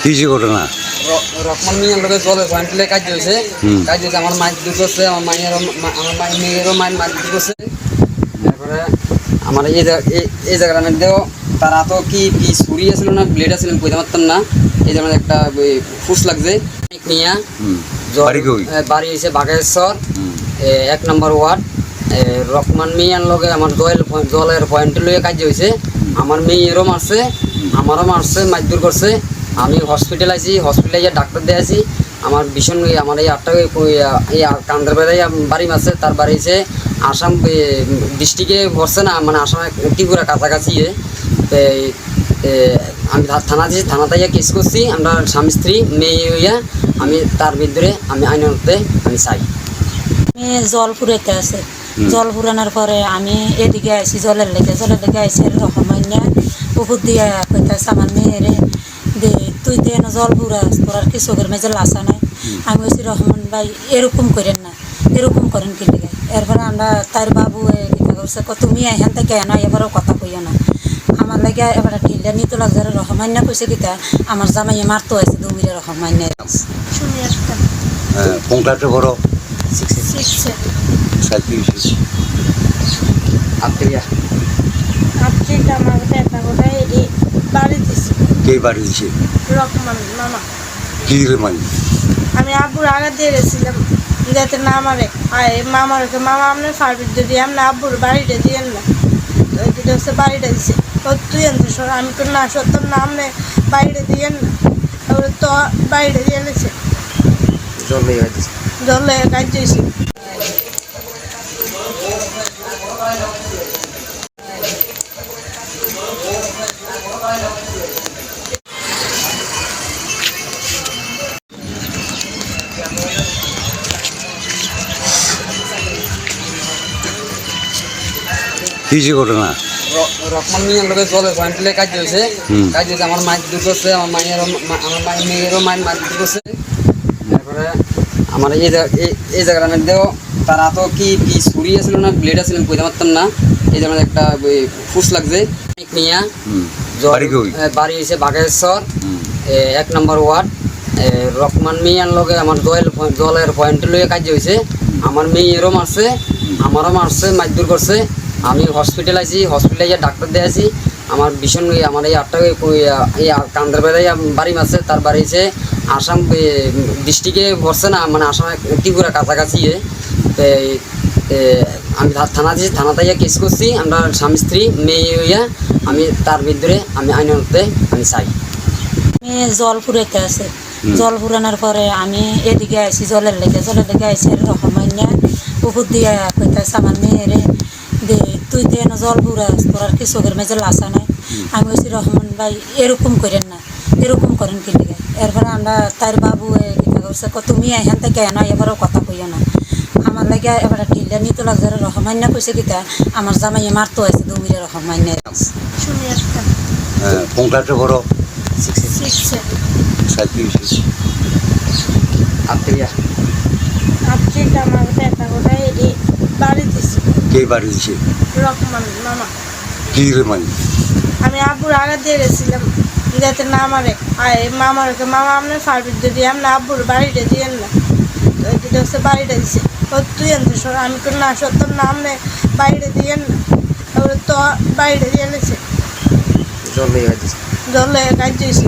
কি যে ঘটনা? রকমান মিয়ার লোকের জলের পয়েন্টলে কাজ হয়েছে। কাজ হয়েছে আমার মাছ দুটো করছে আমার মায়েরও মা- আমার মায়ের মেয়েরও মায়ের মাছ দুটো করছে তারপরে আমার এই এই- জায়গাটার মধ্যেও তারা তো কি কি ছুরি আছিল না ব্লেড আছিল আমি কইতে পারতাম না। এই যেমন একটা ফুস লাগছে। মিয়া জল- বাড়ি হয়েছে বাঘেশ্বর। এক নম্বর ওয়ার্ড। রকমান মিয়ার লগে আমার দয়েল জলের পয়েন্ট লইয়ে কাজ হয়েছে আমার মেয়েরও মারছে আমারও মারছে মারধর করছে। আমি হসপিটাল আছি হসপিটালে গিয়ে ডাক্তার দিয়ে আছি আমার ভীষণ আমার এই আটটা এই কান্দার বেলায় বাড়ি মারছে তার বাড়ি হচ্ছে আসাম ডিস্ট্রিক্টে পড়ছে না মানে আসাম ত্রিপুরা কাছাকাছি এ, আমি থানা দিয়েছি থানাতে গিয়ে কেস করছি আমরা স্বামী স্ত্রী মেয়ে হইয়া আমি তার ভিতরে আমি আইনতে আমি চাই। আমি জল ফুরাইতে আছে জল ফুরানোর পরে আমি এদিকে আইছি জলের লেগে জলের লেগে আইসি রহমান্যা পুকুর দিয়ে কইতাছে আমার মেয়েরে তুই দে না জল ফুরাস তোর আর কি চোখের মেজে লাসা নাই আমি বলছি রহমান ভাই এরকম করেন না। এরকম করেন কি লেগে? এরপরে আমরা তার বাবু কিতা করছে ক তুমি এখান থেকে না এবারও কথা কইও না। আমার লাগে এবার ঢিলে নিতে লাগছে আর রহমান্যা কইছে কিতা আমার জামাইয়ে মারতো আছে দুমিরে আসতাম হ্যাঁ, কোন ক্লাসে পড়ো? শিখছে সাঁত্রিশ। আত্মীয়া আজকে আমার ব্যথা কোথায় এই বাড়ি দিছি কে বাড়ি দিছে রকমান মামা। কি মানে আমি আব্বুর আগে দিয়ে গেছিলাম যাতে না মারে। আয় মামার মামা আপনার ফার্বিট যদি আপনি আব্বুর বাড়িটা দিয়েন না। তো এটা হচ্ছে বাড়িটা দিছে। ও তুই আনতে সর আমি তো না সত্তর না আপনি বাড়িটা দিয়েন না। তারপরে তো বাড়িটা দিয়ে গেছে জল দিছে। জলে কাজ কি যে ঘটনা রকমান মিয়ার লোকের জলের পয়েন্টলে কাজ হয়েছে কাজ হয়েছে আমার মাছ দুটো করছে আমার মায়েরও আমার মায়ের মেয়েরও মায়ের দুটো করছে তারপরে আমার এই এই- জায়গাটার মধ্যেও তারা তো কি কি ছুরি আছিল না ব্লেড আছিল কইতে পারতাম না। এই যেমন একটা ফুস লাগছে। মিয়া বাড়ি হয়েছে বাঘেশ্বর। এক নম্বর ওয়ার্ড। রকমান মিয়ার লগে আমার দয়েল জলের পয়েন্ট লইয়ে কাজ হয়েছে আমার মেয়েরও মারছে আমারও মারছে মারধর করছে। আমি হসপিটাল আছি হসপিটালে গিয়ে ডাক্তার দিয়ে আছি আমার ভীষণ আমার এই আটটা এই কান্দার বেলায় বাড়ি মারছে তার বাড়ি হচ্ছে আসাম ডিস্ট্রিক্টে পড়ছে না মানে আসাম ত্রিপুরা কাছাকাছি আমি থানা দিয়েছি থানাতে গিয়ে কেস করছি আমরা স্বামী স্ত্রী মেয়ে হইয়া আমি তার ভিতরে আমি আইনতে আমি চাই। আমি জল ফুরাইতে আছে। জল ফুরানোর পরে আমি এদিকে আইসি জলের লেগে। জলের লেগে আইসি রহমান্যা পুকুর দিয়ে কইতাছে আমার মেয়েরে। দে তুই দে না জল ফুরাস তোর আর কি চোখের লাসা নাই আমি বলছি রহমান ভাই এরকম করেন না এরকম করেন কি লেগে? এরপরে আমরা তার বাবু এ করছে ক তুমি এখান থেকে না এবারও কথা কইও না। আমার লাগে এবার ঢিলে নিতে লাগছে আর রহমান্যা কইছে কিতা আমার জামাইয়ে মারতো আছে দুমিরে রহমান্যা শুনে আসতাম। হ্যাঁ, কোন ক্লাসে পড়ো? শিখছে সাঁত্রিশ আত্মীয়া আজকে আমার ব্যথা কোথায় এই বাড়ি দিছি কে বাড়ি মামা। কি রে মানে আমি আব্বুর আগে দিয়ে গেছিলাম। যাতে না মারে। আয় মামার মামা আপনার ফার্বিট দিয়ে আপনি আব্বুর বাড়িটা দিয়েন না তো হচ্ছে বাড়িটা দিছে। ও তুই আনতে আমি তো না সত্তর না আপনি বাড়িটা দিয়েন না তারপরে তো বাড়িটা দিয়ে গেছে জল জলে কাজ দিয়েছি।